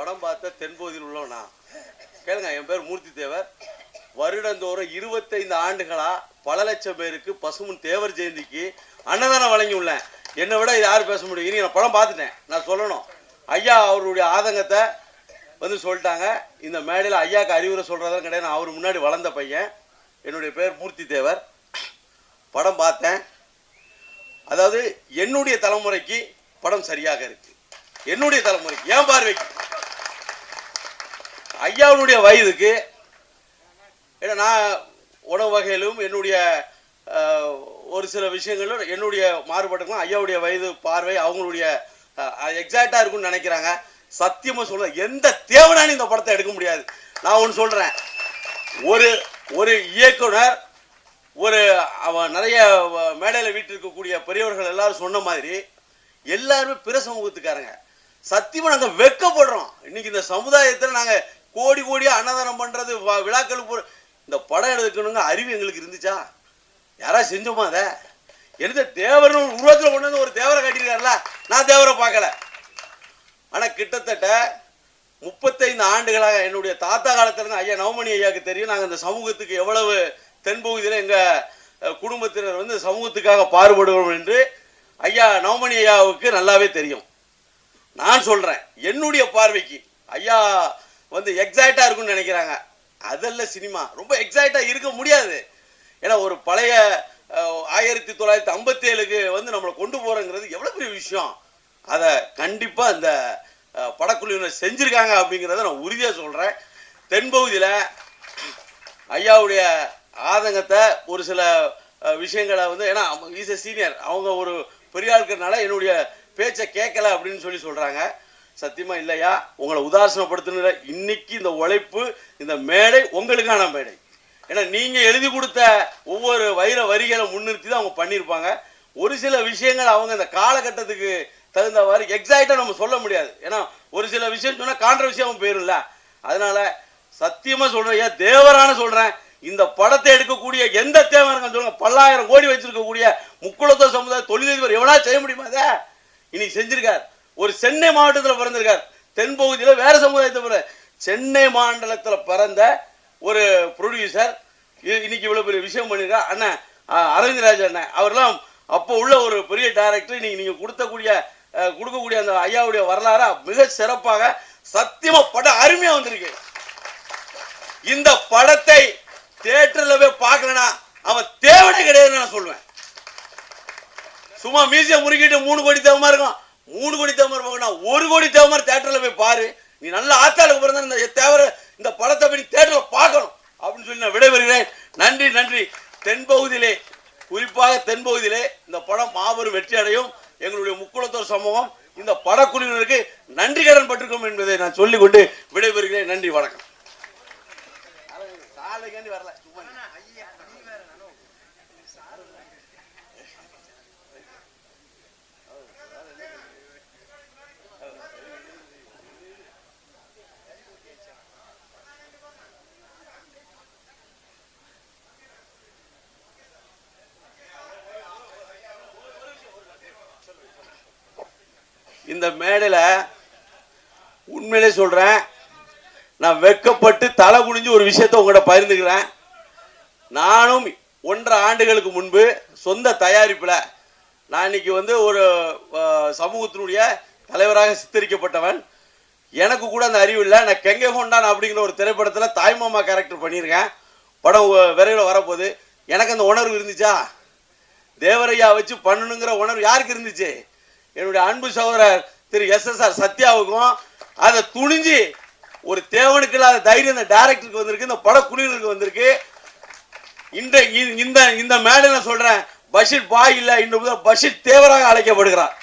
படம் பார்த்த தென்பகுதியில் உள்ளவனா? கேளுங்க என் பேர் மூர்த்தி தேவர் வருடந்தோறும் இருபத்தைந்து ஆண்டுகளா பல லட்சம் பேருக்கு பசுமன் தேவர் ஜெயந்திக்கு அன்னதானம் வழங்கி உள்ளேன் என்னை விட யார் பேச முடியும். இனி நான் படம் பார்த்துட்டேன். நான் சொல்லணும். ஐயா அவருடைய ஆதங்கத்தை வந்து சொல்லிட்டாங்க. இந்த மேடையில் ஐயாக்கு அறிவுரை சொல்கிறதெல்லாம் கிடையாது. நான் அவர் முன்னாடி வளர்ந்த பையன். என்னுடைய பேர் மூர்த்தி தேவர் படம் பார்த்தேன். அதாவது என்னுடைய தலைமுறைக்கு படம் சரியாக இருக்குது என்னுடைய தலைமுறைக்கு ஏன் பார்வைக்கு. ஐயாவுடைய வயதுக்கு ஏன்னா நான் உணவு வகையிலும் என்னுடைய ஒரு சில விஷயங்களும் என்னுடைய மாறுபட்டுக்கும் ஐயாவுடைய வயது பார்வை அவங்களுடைய எக்ஸாக்டாக இருக்கும்னு நினைக்கிறாங்க. சத்தியமாக சொல்ல எந்த தேவனாலும் இந்த படத்தை எடுக்க முடியாது. நான் ஒன்று சொல்கிறேன் ஒரு ஒரு இயக்குனர் ஒரு அவன் நிறைய மேடையில் வீட்டில் இருக்கக்கூடிய பெரியவர்கள் எல்லாரும் சொன்ன மாதிரி எல்லாருமே பிற சமூகத்துக்காரங்க சத்தியமாக நாங்கள் வெட்கப்படுறோம். இன்னைக்கு இந்த சமுதாயத்தில் நாங்கள் கோடி கோடியாக அன்னதானம் பண்ணுறது விழாக்களுக்கு போ இந்த படம் எடுக்கணுங்க அறிவு எங்களுக்கு இருந்துச்சா? யாராவது செஞ்சோமா அதை? எந்த தேவர்னு உருவத்தில் கொண்டு வந்து ஒரு தேவரை காட்டியிருக்காருல? நான் தேவரை பார்க்கல. ஆனால் கிட்டத்தட்ட முப்பத்தைந்து ஆண்டுகளாக என்னுடைய தாத்தா காலத்திலேருந்து ஐயா நவமணி ஐயாவுக்கு தெரியும் நாங்கள் இந்த சமூகத்துக்கு எவ்வளவு தென்பகுதியில் எங்கள் குடும்பத்தினர் வந்து சமூகத்துக்காக பாடுபடுவோம் என்று ஐயா நவமணி ஐயாவுக்கு நல்லாவே தெரியும். நான் சொல்கிறேன் என்னுடைய பார்வைக்கு ஐயா வந்து எக்ஸைட்டாக இருக்கும்னு நினைக்கிறாங்க. அதெல்லாம் சினிமா. ரொம்ப எக்ஸைட்டாக இருக்க முடியாது. ஏன்னா ஒரு பழைய ஆயிரத்தி தொள்ளாயிரத்தி ஐம்பத்தி ஏழுக்கு வந்து நம்மளை கொண்டு போகிறோங்கிறது எவ்வளோ பெரிய விஷயம். அதை கண்டிப்பாக இந்த படக்குழுவினர் செஞ்சுருக்காங்க அப்படிங்கிறத நான் உறுதியாக சொல்கிறேன் தென்பகுதியில் ஐயாவுடைய ஆதங்கத்தை ஒரு சில விஷயங்களை வந்து ஏன்னா அவங்க எ சீனியர் அவங்க ஒரு பெரிய என்னுடைய பேச்சை கேட்கல அப்படின்னு சொல்லி சொல்கிறாங்க சத்தியமா இல்லையா? உங்களை உதாசனப்படுத்தின இன்னைக்கு இந்த உழைப்பு இந்த மேடை உங்களுக்கான மேடை. ஏன்னா நீங்கள் எழுதி கொடுத்த ஒவ்வொரு வைர வரிகளை முன்னிறுத்தி தான் அவங்க பண்ணியிருப்பாங்க. ஒரு சில விஷயங்கள் அவங்க இந்த காலகட்டத்துக்கு தகுந்தவாறு எக்ஸாக்டாக நம்ம சொல்ல முடியாது. ஏன்னா ஒரு சில விஷயம் சொன்னால் கான்ட்ரவர்சியாகவும் போயிரும்ல அதனால சத்தியமா சொல்றேன். ஏன்? தேவரான சொல்றேன். இந்த படத்தை எடுக்கக்கூடிய எந்த தேவன் சொல்லுங்க பல்லாயிரம் கோடி வச்சிருக்கக்கூடிய முக்குளத்தோ சமுதாய தொழிலதிபர் எவனா செய்ய முடியுமா இனி இன்னைக்கு ஒரு சென்னை மாவட்டத்தில் பிறந்திருக்கார். தென்பகுதியில் வேற சமுதாயத்தை பிறந்த சென்னை மாநிலத்தில் பிறந்த ஒரு ப்ரொடியூசர் இன்னைக்கு இவ்வளோ பெரிய விஷயம் பண்ணியிருக்கார் அண்ணன் அஹ், அண்ணன். அவர்லாம் அப்போ உள்ள ஒரு பெரிய டைரக்டர் இன்னைக்கு நீங்கள் கொடுத்தக்கூடிய கொடுக்கக்கூடிய அந்த ஐயாவுடைய வரலாறு மிக சிறப்பாக சத்தியமா படம் அருமையாக வந்திருக்கு. இந்த படத்தை தியேட்டர்ல போய் பார்க்கலனா அவன் தேவனே கிடையாதுன்னு நான் சொல்லுவேன் சும்மா மியூசியம் முறுக்கிட்டு மூணு கோடி தேவமா இருக்கும். மூணு கோடி தேவமா இருப்பாங்க ஒரு கோடி தேவமா தேட்டரில் போய் பாரு. நீ நல்ல ஆத்தாளுக்கு பிறந்த இந்த தேவர இந்த படத்தை போய் தேட்டரில் பார்க்கணும். அப்படின்னு சொல்லி நான் விடைபெறுகிறேன். நன்றி நன்றி. தென்பகுதியிலே குறிப்பாக தென்பகுதியிலே இந்த படம் மாபெரும் வெற்றி அடையும். எங்களுடைய முக்குளத்தோர் சமூகம் இந்த படக்குழுவினருக்கு நன்றி கடன் பட்டிருக்கோம் என்பதை நான் சொல்லிக்கொண்டு விடைபெறுகிறேன் நன்றி வணக்கம் சாலைக்காண்டி வரல சும்மா இந்த மேடையில் உண்மையிலே சொல்கிறேன் நான் வெட்கப்பட்டு தலை குனிஞ்சு ஒரு விஷயத்தை உங்கள்கிட்ட பகிர்ந்துக்கிறேன். நானும் ஒன்றரை ஆண்டுகளுக்கு முன்பு சொந்த தயாரிப்பில் நான் இன்னைக்கு வந்து ஒரு சமூகத்தினுடைய தலைவராக சித்தரிக்கப்பட்டவன். எனக்கு கூட அந்த அறிவு இல்லை. நான் கெங்கே கொண்டான் அப்படிங்கிற ஒரு திரைப்படத்தில் தாய்மாமா கேரக்டர் பண்ணியிருக்கேன். படம் விரைவில் வரப்போகுது. எனக்கு அந்த உணர்வு இருந்துச்சா? தேவரையா வச்சு பண்ணணுங்கிற உணர்வு யாருக்கு இருந்துச்சு? என்னுடைய அன்பு சகோதரர் திரு எஸ் எஸ்ஆர் சத்யாவுக்கும் அதை துணிஞ்சு ஒரு தேவனுக்கு இல்லாத தைரியம் இந்த டைரக்டருக்கு வந்திருக்கு இந்த படக்குழுவினருக்கு வந்திருக்கு. இந்த இந்த இந்த மேடையில் நான் சொல்றேன் பஷீர் பாய் இல்லை இன்று முதல் பஷீர் தேவராக அழைக்கப்படுகிறார்.